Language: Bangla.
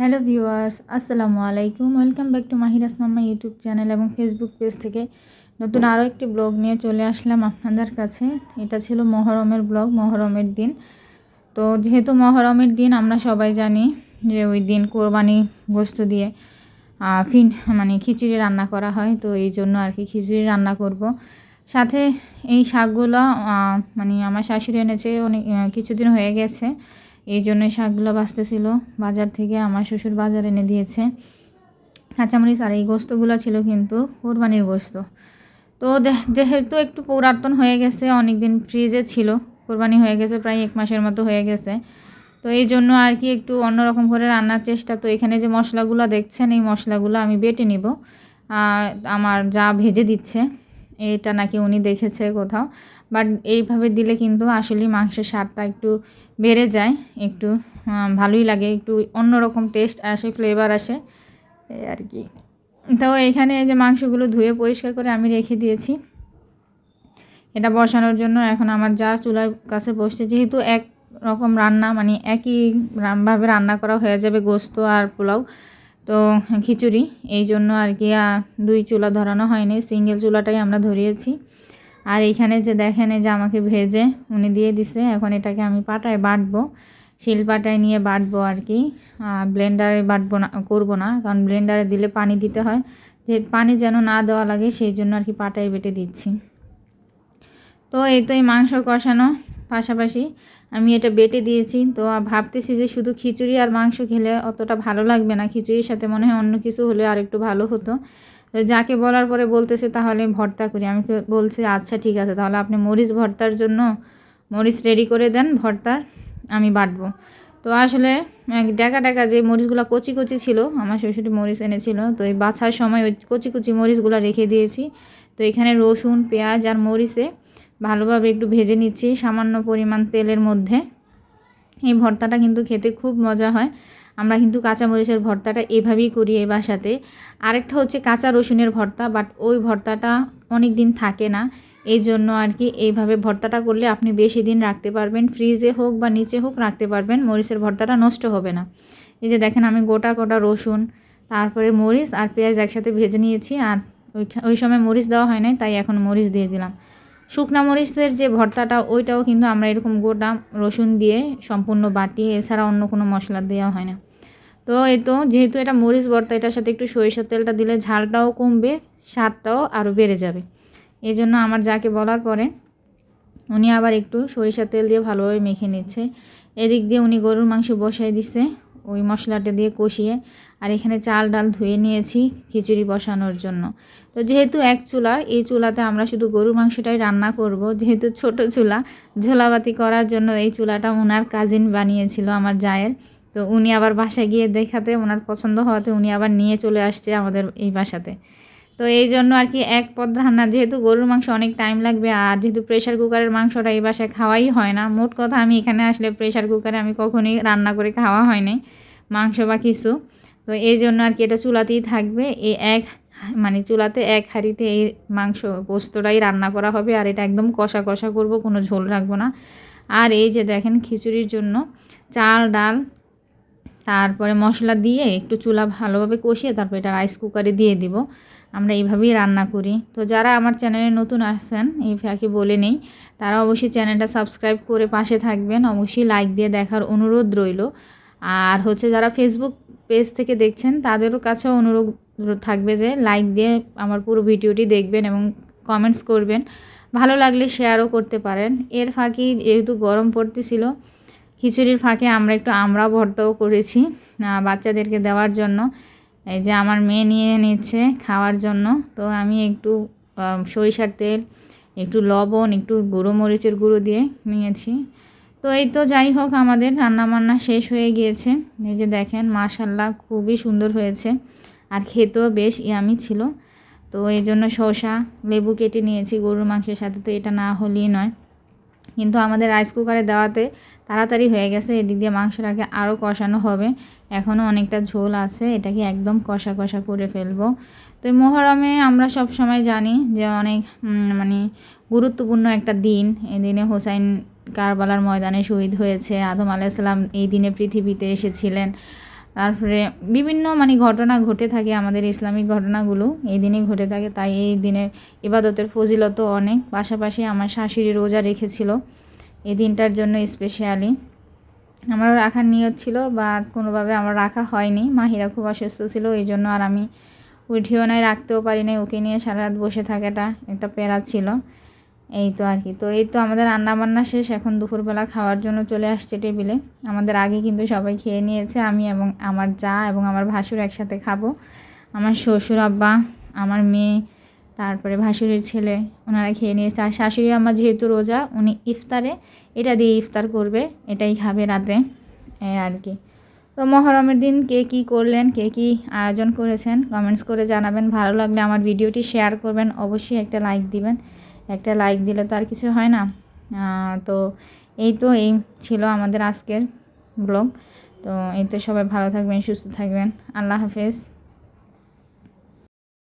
হ্যালো ভিউয়ার্স, আসসালামু আলাইকুম। Welcome back to Mahira's mamma YouTube channel এবং ফেসবুক পেজ থেকে নতুন আরও একটি ব্লগ নিয়ে চলে আসলাম আপনাদের কাছে। এটা ছিল মহরমের ব্লগ, মহরমের দিন। তো যেহেতু মহরমের দিন, আমরা সবাই জানি যে ওই দিন কোরবানি গোস্ত দিয়ে ফিন মানে খিচুড়ি রান্না করা হয়। তো এই জন্য আর কি খিচুড়ি রান্না করব। সাথে এই শাকগুলো মানে আমার শাশুড়ি এনেছে, অনেক কিছুদিন হয়ে গেছে। এই জন্য শাকগুলো বাঁচতেছিল। বাজার থেকে আমার শ্বশুর বাজার এনে দিয়েছে। কাঁচামরিচ আর এই গোস্তগুলো ছিল কিন্তু কোরবানির গোস্ত। তো যেহেতু একটু পুরাতন হয়ে গেছে অনেক দিন ফ্রিজে ছিল, কোরবানি হয়ে গেছে, প্রায় এক মাসের মতো হয়ে গেছে। তো এই জন্য আর কি একটু অন্যরকম করে রান্নার চেষ্টা। তো এখানে যে মশলাগুলো দেখছেন, এই মশলাগুলো আমি বেটে নিব। আমার যা ভেজে দিচ্ছে। এটা নাকি উনি দেখেছে কোথাও। বাট এইভাবে দিলে কিন্তু আসলে মাংসের স্বাদটা একটু বেড়ে যায়, একটু ভালোই লাগে, একটু অন্যরকম টেস্ট আসে ফ্লেভার আসে, এই আর কি। তো এখানে যে মাংসগুলো ধুয়ে পরিষ্কার করে আমি রেখে দিয়েছি। এটা বসানোর জন্য এখন আমার যা চুলার কাছে বসছে, যেহেতু এক রকম রান্না মানে একই ভাবে রান্না করা হয়ে যাবে গোস্ত আর পোলাও তো খিচুড়ি, এই জন্য আর কি দুই চুলা ধরানো হয়নি, সিঙ্গেল চুলাটাই আমরা ধরিয়েছি। আর এইখানে যে দেখেন যে আমাকে ভেজে উনি দিয়ে দিছে, এখন এটাকে আমি পাটায় বাটবো, শিল পাটায় নিয়ে বাটবো আর কি। ব্লেন্ডারে বাটবো না, করব না, কারণ ব্লেন্ডারে দিলে পানি দিতে হয়। যে পানি যেন না দেওয়া লাগে, সেই জন্য আর কি পাটায় বেটে দিচ্ছি। তো এই তো এই মাংস কষানো পাশাপাশি আমি এটা বেটে দিয়েছি। তো ভাবতেছি যে শুধু খিচুড়ি আর মাংস খেলে অতটা ভালো লাগবে না। খিচুড়ির সাথে মনে হয় অন্য কিছু হলে আর একটু ভালো হতো। তো যাকে বলার পরে বলতেছে, তাহলে ভর্তা করি। আমি বলছি আচ্ছা ঠিক আছে। তাহলে আপনি মরিচ ভর্তার জন্য মরিচ রেডি করে দেন ভর্তার। আমি বাটবো। তো আসলে ডেকা ডেকা যে মরিচগুলো কচি কচি ছিল, আমার শ্বশুরি মরিচ এনেছিল। তো এই বাছার সময় ওই কচি কচি মরিচগুলো রেখে দিয়েছি। তো এখানে রসুন, পেঁয়াজ আর মরিচে ভালোভাবে একটু ভেজে নিচ্ছি সামান্য পরিমাণ তেলের মধ্যে। এই ভর্তাটা কিন্তু খেতে খুব মজা হয়। আমরা কিন্তু কাঁচা মরিচের ভর্তাটা এভাবেই করি এই বাসাতে। আরেকটা হচ্ছে কাঁচা রসুনের ভর্তা বাট ওই ভর্তাটা অনেক দিন থাকে না। এই জন্য আর কি এইভাবে ভর্তাটা করলে আপনি বেশি দিন রাখতে পারবেন। ফ্রিজে হোক বা নিচে হোক রাখতে পারবেন, মরিচের ভর্তাটা নষ্ট হবে না। এই যে দেখেন আমি গোটা গোটা রসুন, তারপরে মরিচ আর পেঁয়াজ একসাথে ভেজে নিয়েছি আর ওই ওই সময় মরিচ দেওয়া হয় নাই, তাই এখন মরিচ দিয়ে দিলাম। শুকনা মরিচের যে ভর্তাটা, ওইটাও কিন্তু আমরা এরকম গোটা রসুন দিয়ে সম্পূর্ণ বাটি, এছাড়া অন্য কোনো মশলা দেওয়া হয় না। তো এই তো, যেহেতু এটা মরিচ ভর্তা, এটার সাথে একটু সরিষার তেলটা দিলে ঝালটাও কমবে, স্বাদটাও আরও বেড়ে যাবে। এই জন্য আমার যাকে বলার পরে উনি আবার একটু সরিষার তেল দিয়ে ভালোভাবে মেখে নিচ্ছে। এদিক দিয়ে উনি গরুর মাংস বসাই দিচ্ছে। ওই মশলাটা দিয়ে কষিয়ে আর এখানে চাল ডাল ধুয়ে নিয়েছি খিচুড়ি বসানোর জন্য। তো যেহেতু এক চুলা, এই চুলাতে আমরা শুধু গরুর মাংসটাই রান্না করব, যেহেতু ছোট চুলা, ঝোলাবাতি করার জন্য এই চুলাটা ওনার কাজিন বানিয়েছিল আমার জায়ের। তো উনি আবার বাসায় গিয়ে দেখাতে ওনার পছন্দ হওয়াতে উনি আবার নিয়ে চলে আসছে আমাদের এই বাসাতে। তো এই জন্য আর কি এক পদ রান্না, যেহেতু গরুর মাংস অনেক টাইম লাগবে, আর যেহেতু প্রেশার কুকারের মাংসটা এই বাসায় খাওয়াই হয় না, মোট কথা আমি এখানে আসলে প্রেশার কুকারে আমি কখনোই রান্না করে খাওয়া হয় নাই, মাংস বা কিছু। তো এই জন্য আর কি এটা চুলাতেই থাকবে, এই এক মানে চুলাতে এক হাঁড়িতে এই মাংস পোস্তটাই রান্না করা হবে, আর এটা একদম কষা কষা করব, কোনো ঝোল রাখব না। আর এই যে দেখেন খিচুড়ির জন্য চাল, ডাল তারপরে মশলা দিয়ে একটু চুলা ভালোভাবে কষিয়ে তারপর এটা রাইস কুকারে দিয়ে দিব। আমরা এইভাবেই রান্না করি। তো যারা আমার চ্যানেলে নতুন আসছেন, এই ফাঁকে বলে নেই, তারা অবশ্যই চ্যানেলটা সাবস্ক্রাইব করে পাশে থাকবেন। অবশ্যই লাইক দিয়ে দেখার অনুরোধ রইল। আর হচ্ছে যারা ফেসবুক পেজ থেকে দেখছেন, তাদেরও কাছেও অনুরোধ থাকবে যে লাইক দিয়ে আমার পুরো ভিডিওটি দেখবেন এবং কমেন্টস করবেন। ভালো লাগলে শেয়ারও করতে পারেন। এর ফাঁকি যেহেতু গরম পড়তেছিল খিচুড়ির ফাঁকে আমরা একটু আমরা ভর্তাও করেছি বাচ্চাদেরকে দেওয়ার জন্য। এই যে আমার মেয়ে নিয়ে নিচ্ছে খাওয়ার জন্য। তো আমি একটু সরিষার তেল, একটু লবণ, একটু গুঁড়ো মরিচের গুঁড়ো দিয়ে নিয়েছি। তো এই তো যাই হোক, আমাদের রান্নাবান্না শেষ হয়ে গিয়েছে। এই যে দেখেন মাশাল্লাহ খুবই সুন্দর হয়েছে। আর খেতেও বেশ ইয়ামি ছিল। তো এই জন্য শসা, লেবু কেটে নিয়েছি, গরুর মাংসের সাথে। তো এটা না হলেই নয়। কিন্তু আমাদের রাইস কুকারে দেওয়াতে তাড়াতাড়ি হয়ে গেছে, এদিক দিয়ে মাংসটাকে আরও কষানো হবে। এখনও অনেকটা ঝোল আছে, এটাকে একদম কষা কষা করে ফেলব। তো মহরমে আমরা সব সময় জানি যে অনেক মানে গুরুত্বপূর্ণ একটা দিন। এই দিনে হোসাইন কারবালার ময়দানে শহীদ হয়েছে, আদম আলাইসাল্লাম এই দিনে পৃথিবীতে এসেছিলেন। তারপরে বিভিন্ন মানে ঘটনা ঘটে থাকে আমাদের ইসলামিক ঘটনাগুলো, এই দিনেই ঘটে থাকে। তাই এই দিনের ইবাদতের ফজিলতও অনেক। পাশাপাশি আমার শাশুড়ি রোজা রেখেছিল এই দিনটার জন্য স্পেশালি আমারও রাখার নিয়ত ছিল বা কোনোভাবে আমার রাখা হয়নি। মাহিরা খুব অসুস্থ ছিল, এই জন্য আর আমি উঠিও নাই রাখতেও পারি নাই। ওকে নিয়ে সারা রাত বসে থাকাটা একটা প্যারা ছিল। এই তো আর কি। তো এই তো আমাদের রান্না বান্না শেষ। এখন দুপুরবেলা খাওয়ার জন্য চলে আসছে টেবিলে। আমাদের আগে কিন্তু সবাই খেয়ে নিয়েছে, আমি এবং আমার যা এবং আমার ভাসুর একসাথে খাব। আমার শ্বশুর আব্বা, আমার মেয়ে, তারপরে ভাসুরের ছেলে, ওনারা খেয়ে নিয়েছে। আর শাশুড়ি আমার যেহেতু রোজা, উনি ইফতারে। এটা দিয়ে ইফতার করবে, এটাই খাবে রাতে। আর কি। তো মহরমের দিন কে কী করলেন, কে কী আয়োজন করেছেন কমেন্টস করে জানাবেন। ভালো লাগলে আমার ভিডিওটি শেয়ার করবেন। অবশ্যই একটা লাইক দিবেন। একটা লাইক দিলে তো আর কিছু হয় না। তো এই তো এই ছিল আমাদের আজকের ব্লগ তো এই তো সবাই ভালো থাকবেন, সুস্থ থাকবেন। আল্লাহ হাফেজ।